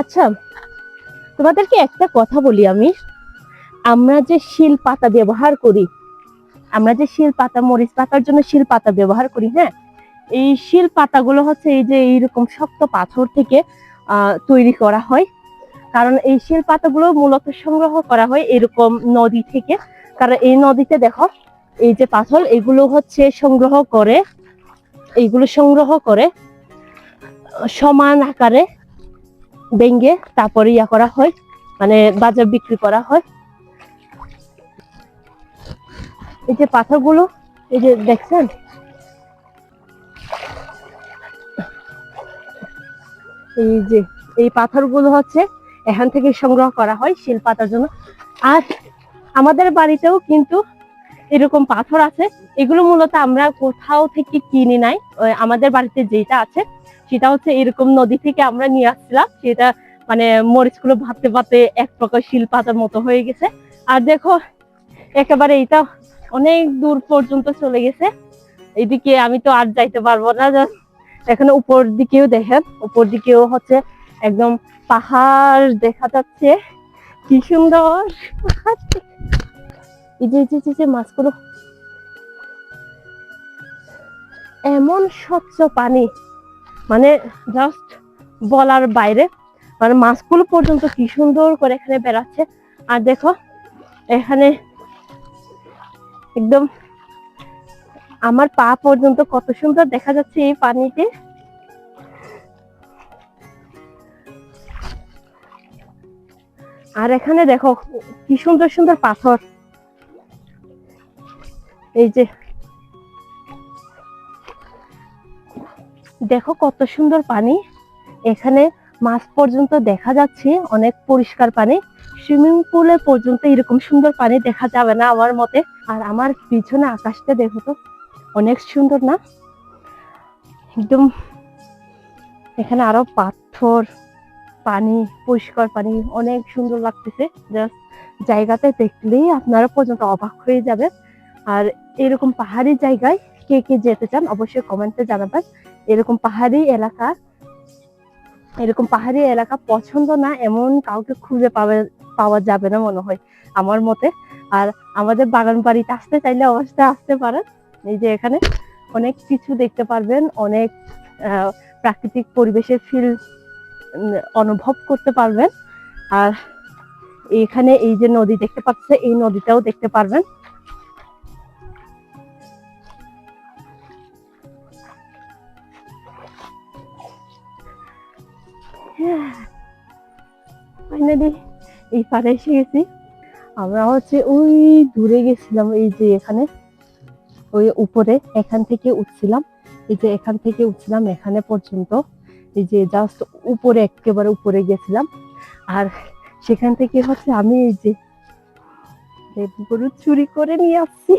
আচ্ছা তোমাদেরকে একটা কথা বলি আমি। আমরা যে শিল পাতা ব্যবহার করি, আমরা যে শিল পাতা, মরিচ পাতার জন্য শিল পাতা ব্যবহার করি হ্যাঁ? এই শিল পাতাগুলো হচ্ছে এই যে এইরকম শক্ত পাথর থেকে তৈরি করা হয়। কারণ এই শিল পাতাগুলো মূলত সংগ্রহ করা হয় এরকম নদী থেকে। কারণ এই নদীতে দেখো, এই যে পাথর, এগুলো হচ্ছে সংগ্রহ করে এইগুলো সংগ্রহ করে, সমান আকারে ভেঙ্গে তারপরে ইয়া করা হয় মানে বাজার বিক্রি করা হয়। এই যে পাথরগুলো, এই যে দেখছেন? এই যে, এই পাথরগুলো হচ্ছে এখান থেকে সংগ্রহ করা হয় শিল পাতার জন্য। আর আমাদের বাড়িতেও কিন্তু এরকম পাথর আছে, এগুলো মূলত আমরা কোথাও থেকে কিনি নাই। আমাদের বাড়িতে যেটা আছে, সেটা হচ্ছে এরকম নদী থেকে আমরা নিয়ে আসছিলাম। সেটা মানে মরিচগুলো ভাবতে ভাবতে এক প্রকার শিল পাতার মতো হয়ে গেছে। আর দেখো, একেবারে এটা অনেক দূর পর্যন্ত চলে গেছে। এদিকে আমি তো আর যাইতে পারব না এখানে উপর দিকেও দেখেন, উপর দিকেও হচ্ছে একদম পাহাড় দেখা যাচ্ছে। কি সুন্দর যে মাছগুলো এমন স্বচ্ছ পানি মানে জাস্ট বলার বাইরে মানে মাছগুলো পর্যন্ত কি সুন্দর করে এখানে বেড়াচ্ছে। আর দেখো, এখানে একদম আমার পা পর্যন্ত কত সুন্দর দেখা যাচ্ছে এই পানিতে। আর এখানে দেখো, কি সুন্দর সুন্দর পাথর। এই যে। দেখো কত সুন্দর পানি। এখানে মাছ পর্যন্ত দেখা যাচ্ছে, অনেক পরিষ্কার পানি। সুইমিং পুলে পর্যন্ত এরকম সুন্দর পানি দেখা যাবে না আমার মতে। আর আমার পিছনে আকাশটা দেখো তো, অনেক সুন্দর না? একদম এখানে আরও পাথর, পানি, পরিষ্কার পানি, অনেক সুন্দর লাগতেছে। জাস্ট জায়গাতে দেখলেই আপনারা পর্যন্ত অবাক হয়ে যাবে আর এরকম পাহাড়ি জায়গায় কে কে যেতে চান অবশ্যই কমেন্টে জানাবেন। এরকম পাহাড়ি এলাকা, এরকম পাহাড়ি এলাকা পছন্দ না, এমন কাউকে খুঁজে পাবে, পাওয়া যাবে না মনে হয় আমার মতে। আর আমাদের বাগান বাড়িতে আসতে চাইলে অবশ্যই আসতে পারেন। এই যে এখানে অনেক কিছু দেখতে পারবেন, অনেক প্রাকৃতিক পরিবেশের ফিল অনুভব করতে পারবেন। আর এখানে এই যে নদী দেখতে পাচ্ছে এই নদীটাও দেখতে পারবেন। ফাইনালি এই পারে এসে গেছি। আমরা হচ্ছে ওই দূরে গেছিলাম, এই যে এখানে। ওই উপরে, এখান থেকে উঠছিলাম। এই যে এখান থেকে উঠছিলাম, এখানে পর্যন্ত। এই যে জাস্ট উপরে, একেবারে উপরে গেছিলাম। আর সেখান থেকে হচ্ছে আমি এই যে গরু চুরি করে নিয়ে আসছি।